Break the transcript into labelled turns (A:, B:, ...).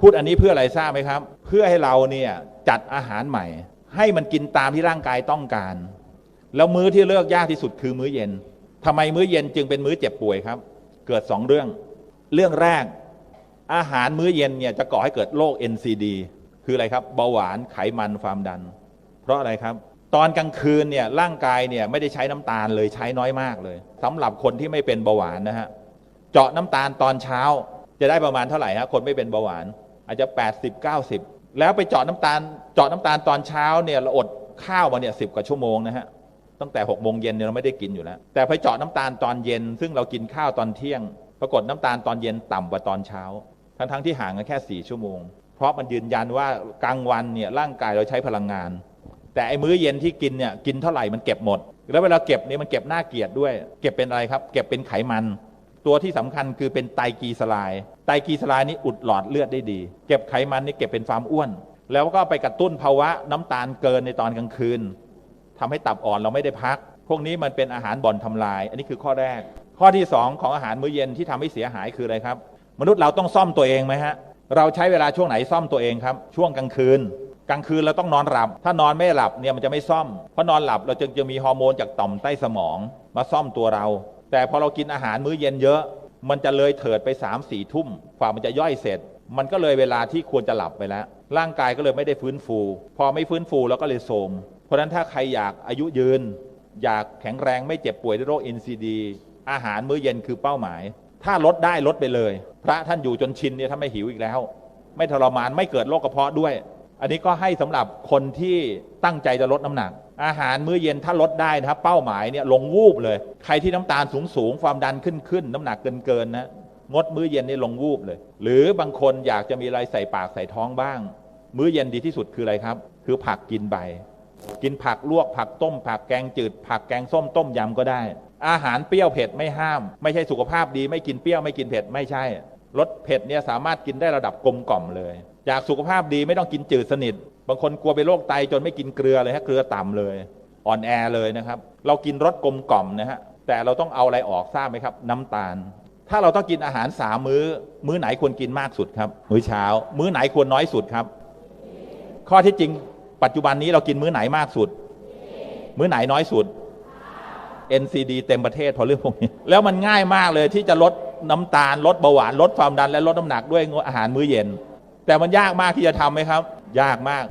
A: พูดอันนี้เพื่ออะไรทราบไหมครับ เพื่อให้เราเนี่ยจัดอาหารใหม่ ให้มันกินตามที่ร่างกายต้องการ แล้วมื้อที่เลือกยากที่สุดคือมื้อเย็นทำไมมื้อเย็นจึงเป็นมื้อเจ็บป่วยครับ เกิดสองเรื่อง เรื่องแรก อาหารมื้อเย็นเนี่ยจะก่อให้เกิดโรค NCD คืออะไรครับเบาหวานไขมันความดัน เพราะอะไรครับ ตอนกลางคืนเนี่ยร่างกายเนี่ยไม่ได้ใช้น้ำตาลเลยใช้น้อยมากเลยสำหรับคนที่ไม่เป็นเบาหวานนะฮะเจาะน้ำตาลตอนเช้า จะได้ประมาณเท่าไหร่ฮะคนไม่เป็นเบาหวาน อาจจะ 80 90 แล้วไปเจาะน้ำตาลเจาะน้ำตาลตอนเช้าเนี่ยเราอดข้าวมาเนี่ยสิกว่าชั่วโมงนะฮะตั้งแต่6โมงเย็นเนี่ยเราไม่ได้กินอยู่แล้ว แต่ไปเจาะน้ำตาลตอนเย็น ซึ่งเรากินข้าวตอนเที่ยง ปรากฏน้ำตาลตอนเย็นต่ำกว่าตอนเช้า ทั้งๆที่ห่างกันแค่4ชั่วโมง เพราะมันยืนยันว่ากลางวันเนี่ยร่างกายเราใช้พลังงาน แต่ไอ้มื้อเย็นที่กินเนี่ยกินเท่าไหร่มันเก็บหมด แล้วเวลาเก็บเนี่ยมันเก็บหน้าเกลียดด้วย เก็บเป็นอะไรครับ เก็บเป็นไขมัน ตัวที่สำคัญคือเป็นไตรกลีเซอไรด์ไตรกลีเซอไรด์นี่อุดหลอดเลือดได้ดี เก็บไขมันนี่เก็บเป็นความอ้วน แล้วก็ไปกระตุ้นภาวะน้ำตาลเกินในตอนกลางคืนทำให้ตับอ่อนเราไม่ได้พัก พวกนี้มันเป็นอาหารบ่อนทำลาย อันนี้คือข้อแรก ข้อที่สองของอาหารมื้อเย็นที่ทำให้เสียหายคืออะไรครับ มนุษย์เราต้องซ่อมตัวเองไหมฮะ เราใช้เวลาช่วงไหนซ่อมตัวเองครับ ช่วงกลางคืน กลางคืนเราต้องนอนหลับ ถ้านอนไม่หลับเนี่ยมันจะไม่ซ่อม เพราะนอนหลับเราจึงจะมีฮอร์โมนจากต่อมใต้สมอง มาซ่อมตัวเรา แต่พอเรากินอาหารมื้อเย็นเยอะ มันจะเลยเถิดไป3ามสี่ทุ่มกว่ามันจะย่อยเสร็จ มันก็เลยเวลาที่ควรจะหลับไปแล้ว ร่างกายก็เลยไม่ได้ฟื้นฟู พอไม่ฟื้นฟูแล้วก็เลยโทรมเพราะฉะนั้นถ้าใครอยากอายุยืน อยากแข็งแรงไม่เจ็บป่วยด้วยโรค NCD อาหารมื้อเย็นคือเป้าหมาย ถ้าลดได้ลดไปเลย พระท่านอยู่จนชินเนี่ยถ้านไม่หิวอีกแล้ว ไม่ทรมานไม่เกิดโรคกระเพาะด้วย อันนี้ก็ให้สำหรับคนที่ตั้งใจจะลดน้ำหนัก อาหารมื้อเย็นถ้าลดได้นะครับ เป้าหมายเนี่ยลงวูบเลย ใครที่น้ำตาลสูงสูงความดันขึ้นขึ้นน้ำหนักเกินเกินนะงดมื้อเย็นนี่ลงวูบเลย หรือบางคนอยากจะมีอะไรใส่ปากใส่ท้องบ้าง มื้อเย็นดีที่สุดคืออะไรครับ คือผักกินใบ กินผักลวกผักต้ม ผักแกงจืด ผักแกงส้มต้มยำก็ได้ อาหารเปรี้ยวเผ็ดไม่ห้าม ไม่ใช่สุขภาพดี ไม่กินเปรี้ยวไม่กินเผ็ดไม่ใช่รสเผ็ดเนี่ยสามารถกินได้ระดับกลมกล่อมเลย อยากสุขภาพดีไม่ต้องกินจืดสนิท บางคนกลัวเป็นโรคไตจนไม่กินเกลือเลยฮะเกลือต่ำเลย อ่อนแอเลยนะครับ เรากินรสกลมกล่อมนะฮะแต่เราต้องเอาอะไรออกทราบไหมครับ น้ำตาล ถ้าเราต้องกินอาหารสามมื้อ มื้อไหนควรกินมากสุดครับ มื้อเช้า มื้อไหนควรน้อยสุดครับ ข้อที่จริง ปัจจุบันนี้เรากินมื้อไหนมากสุด มื้อไหนน้อยสุด NCD เต็มประเทศพราะเรื่องพวกนี้ แล้วมันง่ายมากเลยที่จะลดน้ำตาลลดเบาหวานลดความดันและลดน้ำหนักด้วยอาหารมื้อเย็น แต่มันยากมากที่จะทำไหมครับ ยากมาก